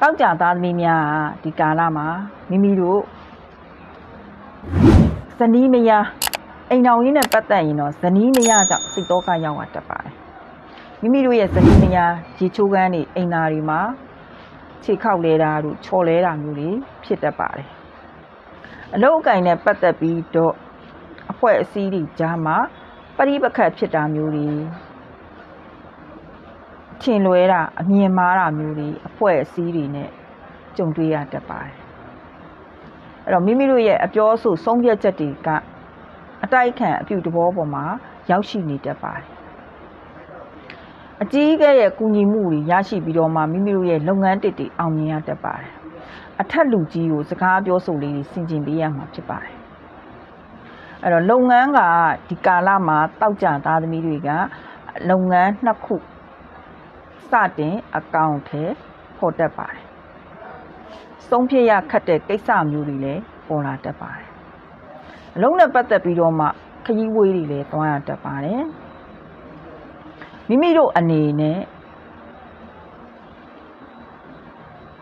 တောက်ကြသားသမီးများကဒီကာလမှာမိမိတို့ဇနီးမယားအိမ်တော်ရင်းနဲ့ပတ်သက်ရင်တော့ဇနီးမယားကြောင့်စိတ်တော့ကရောက်တာတက်ပါတယ်မိမိတို့ရဲ့ဇနီးမယားရေချိုးကန်းတွေအိမ်သားတွေမှာခြေခောက်လဲတာတို့ချော်လဲတာမျိုးတွေဖြစ်တတ်ပါတယ်အလုတ်အကင်နဲ့ပတ်သက်ပြီးတော့အဖွဲ့အစည်းတွေကြားမှာပရိပခတ်ဖြစ်တာမျိုးတွေ ထင်လွဲတာအမြင်မှားတာမျိုးတွေအဖွဲ့အစည်းတွေနဲ့ကြုံတွေ့ရတတ်ပါတယ်အဲ့တော့မိမိတို့ရဲ့အပြောအဆိုဆုံးဖြတ်ချက်တွေကအတိုက်အခံအပြုတဘောပေါ်မှာရောက်ရှိနေတတ်ပါတယ်အကြီးအကဲရဲ့ကူညီမှုတွေရရှိပြီးတော့မှမိမိတို့ရဲ့လုပ်ငန်းတစ်တွေအောင်မြင်ရတတ်ပါတယ်အထက်လူကြီးကိုစကားပြောဆိုလေးတွေဆင်ကျင်ပေးရမှာဖြစ်ပါတယ်အဲ့တော့လုပ်ငန်းကဒီကာလမှာတောက်ကြသားသမီးတွေကလုပ်ငန်းနှစ်ခု စတင်အကောင့်ထဲပေါ်တတ်ပါတယ်။ဆုံးဖြတ်ရခတ်တဲ့ကိစ္စမျိုးတွေလည်းပေါ်လာတတ်ပါတယ်။အလုံးနဲ့ပတ်သက်ပြီးတော့မှခရီးဝေးတွေလည်းတွားရတတ်ပါတယ်။မိမိတို့အနေနဲ့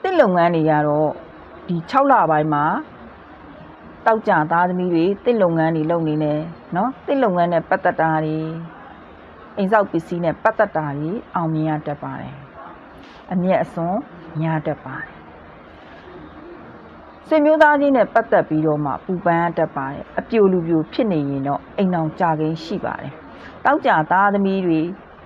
တစ်လုပ်ငန်းတွေကတော့ဒီ6လပိုင်းမှာတောက်ကြသားသမီးတွေတစ်လုပ်ငန်းတွေလုပ်နေတယ်နော်တစ်လုပ်ငန်းနဲ့ပတ်သက်တာတွေ အိမ်ဆောက်ပစ္စည်းနဲ့ပတ်သက်တာတွေအောင်မြင်ရတတ်ပါတယ်။အမျက်အစွန်းများတတ်ပါတယ်။ဆွေမျိုးသားချင်းနဲ့ပတ်သက်ပြီးတော့မှပူပန်ရတတ်ပါတယ်။အပြိုလူပြိုဖြစ်နေရင်တော့အိမ်အောင်ကြကိန်းရှိပါတယ်။တောက်ကြသားသမီးတွေ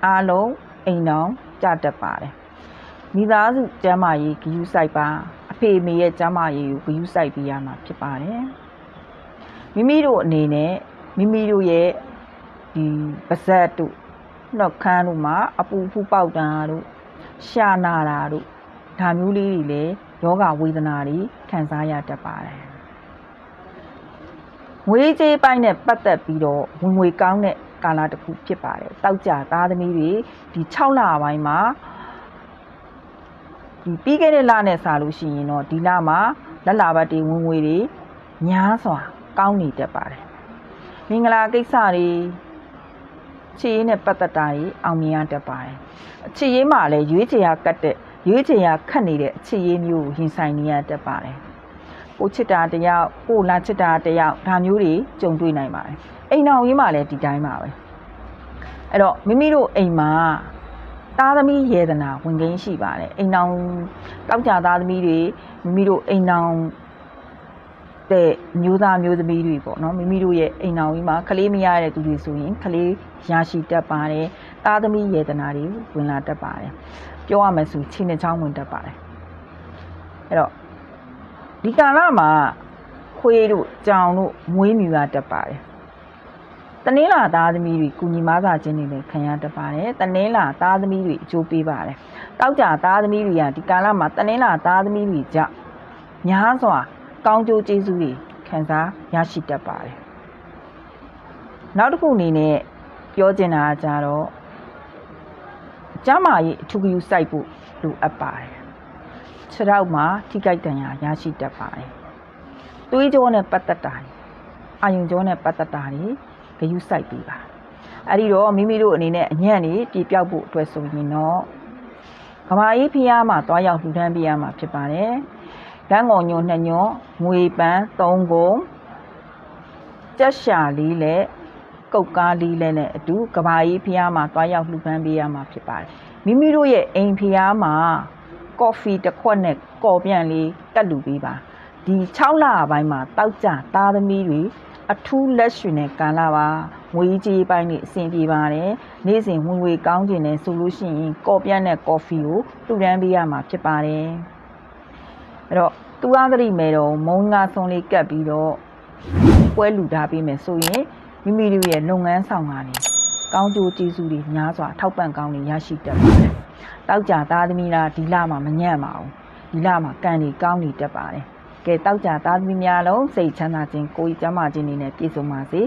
အားလုံးအိမ်အောင်ကြတတ်ပါတယ်။မိသားစုကျမ်းမာရေးဂရုစိုက်ပါအဖေအမေရဲ့ကျမ်းမာရေးကိုဂရုစိုက်ပေးရမှာဖြစ်ပါတယ်။မိမိတို့အနေနဲ့မိမိတို့ရဲ့ဒီပါဇက်တို့ နှုတ်ခမ်းတို့မှာအပူဖူးပေါက်တာတို့ရှာနာတာတို့ဒါမျိုးလေးတွေလည်းယောဂဝေဒနာတွေခံစားရတတ်ပါတယ်ငွေကြေးပိုင်းနဲ့ပတ်သက်ပြီးတော့ဝင်ငွေကောင်းတဲ့ကာလတစ်ခုဖြစ်ပါတယ်တောက်ကြသားသမီးတွေဒီ6လပိုင်းမှာဒီပြီးခဲ့တဲ့လနဲ့စာလို့ရှိရင်တော့ဒီလမှာလက်လာဘတ်တွေဝင်ငွေတွေများစွာကောင်းနေတတ်ပါတယ်မင်္ဂလာကိစ္စတွေ ချစ်ရေးနဲ့ပတ်သက်တာကြီးအောင်မြင်ရတတ်ပါတယ်။အချစ်ရေးမှာလည်းရွေးချယ်ရကတ်တဲ့ရွေးချယ်ရခတ်နေတဲ့အချစ်ရေးမျိုးကိုရင်ဆိုင်နေရတတ်ပါတယ်။ကိုချစ်တာတယောက်ကိုလာချစ်တာတယောက်ဒါမျိုးတွေကြုံတွေ့နိုင်ပါတယ်။အိမ်အောင်ရေးမှာလည်းဒီတိုင်းပါပဲ။အဲ့တော့မိမိတို့အိမ်မှာသားသမီးယေဒနာဝင်ကိန်းရှိပါတယ်။အိမ်အောင်တောက်ကြသားသမီးတွေမိမိတို့အိမ်အောင် တဲ့မျိုးသားမျိုးသမီးတွေပေါ့နော်မိမိတို့ရဲ့အိမ်တော်ကြီးမှာကလေးမရတဲ့သူတွေဆိုရင်ကလေးရရှိတတ်ပါတယ်သားသမီးယေတနာတွေဝင်လာတတ်ပါတယ်ပြောရမယ်ဆိုချင်းနဲ့ချောင်းဝင်တတ်ပါတယ်အဲ့တော့ဒီကာလမှာခွေးတို့ကြောင်တို့မွေးမြူရတတ်ပါတယ်တနင်္လာသားသမီးတွေကုညီမသာခြင်းတွေလည်းခံရတတ်ပါတယ်တနင်္လာသားသမီးတွေအကျိုးပေးပါတယ်တောက်ကြသားသမီးတွေကဒီကာလမှာတနင်္လာသားသမီးတွေကြောင့်များစွာ ကောင်းကျိုးကျေးဇူးတွေခံစားရရှိတတ်ပါတယ်နောက်တစ်ခုအနေနဲ့ပြောချင်တာကကြတော့ကျမ်းမာရေးအထူးဂရုစိုက်ဖို့လိုအပ်ပါတယ်ခြေထောက်မှာထိကြိုက်တန်ရာရရှိတတ်ပါတယ်သွေးကြောနဲ့ပတ်သက်တာတွေအာယုံကြောနဲ့ပတ်သက်တာတွေဂရုစိုက်ပြီးပါအဲ့ဒီတော့မိမိတို့အနေနဲ့အညံ့နေပြေပြောက်ဖို့အတွက်ဆိုရင်တော့ကဘာကြီးဖျားမှာတွားရောက်လှူဒန်းပေးရမှာဖြစ်ပါတယ် လမ်းကုန်ညွန်နှစ်ညွန်ငွေပန်း၃ကုန်ကြက်ရှာလေးနဲ့ကုတ်ကားလေးလည်းနဲ့အတူကဘာကြီးဖျားမှာတွားရောက်လှူပန်းပေးရမှာဖြစ်ပါတယ်မိမိတို့ရဲ့အိမ်ဖျားမှာကော်ဖီတစ်ခွက်နဲ့ကော်ပြန်လေးကတ်လူပေးပါဒီ6လပိုင်းမှာတောက်ကြသားသမီးတွေအထူးလက်ရှင်နဲ့ကန်လာပါငွေကြီးပိုင်းနေအဆင်ပြေပါတယ်နေ့စဉ်ဝင်ငွေကောင်းကျင်နေဆိုလို့ရှိရင်ကော်ပြန်နဲ့ကော်ဖီကိုလှူဒန်းပေးရမှာဖြစ်ပါတယ် အဲ့တော့သူအားသတိမဲ့တော့မုံငါဆုံးလေးကတ်ပြီးတော့ပွဲလူထားပေးမယ်ဆိုရင်မိမိတို့ရဲ့လုပ်ငန်းဆောင်ကနေကောင်းကျိုးကျေးဇူးတွေများစွာထောက်ပံ့ကောင်းတွေရရှိတတ်ပါတယ်။တောက်ကြသားသမီးလားဒီလမှာမညံ့ပါဘူး။ဒီလမှာကံတွေကောင်းနေတတ်ပါတယ်။ကဲတောက်ကြသားသမီးများလုံးစိတ်ချမ်းသာခြင်းကိုယ်ကျမ်းမာခြင်းတွေနဲ့ပြည့်စုံပါစေ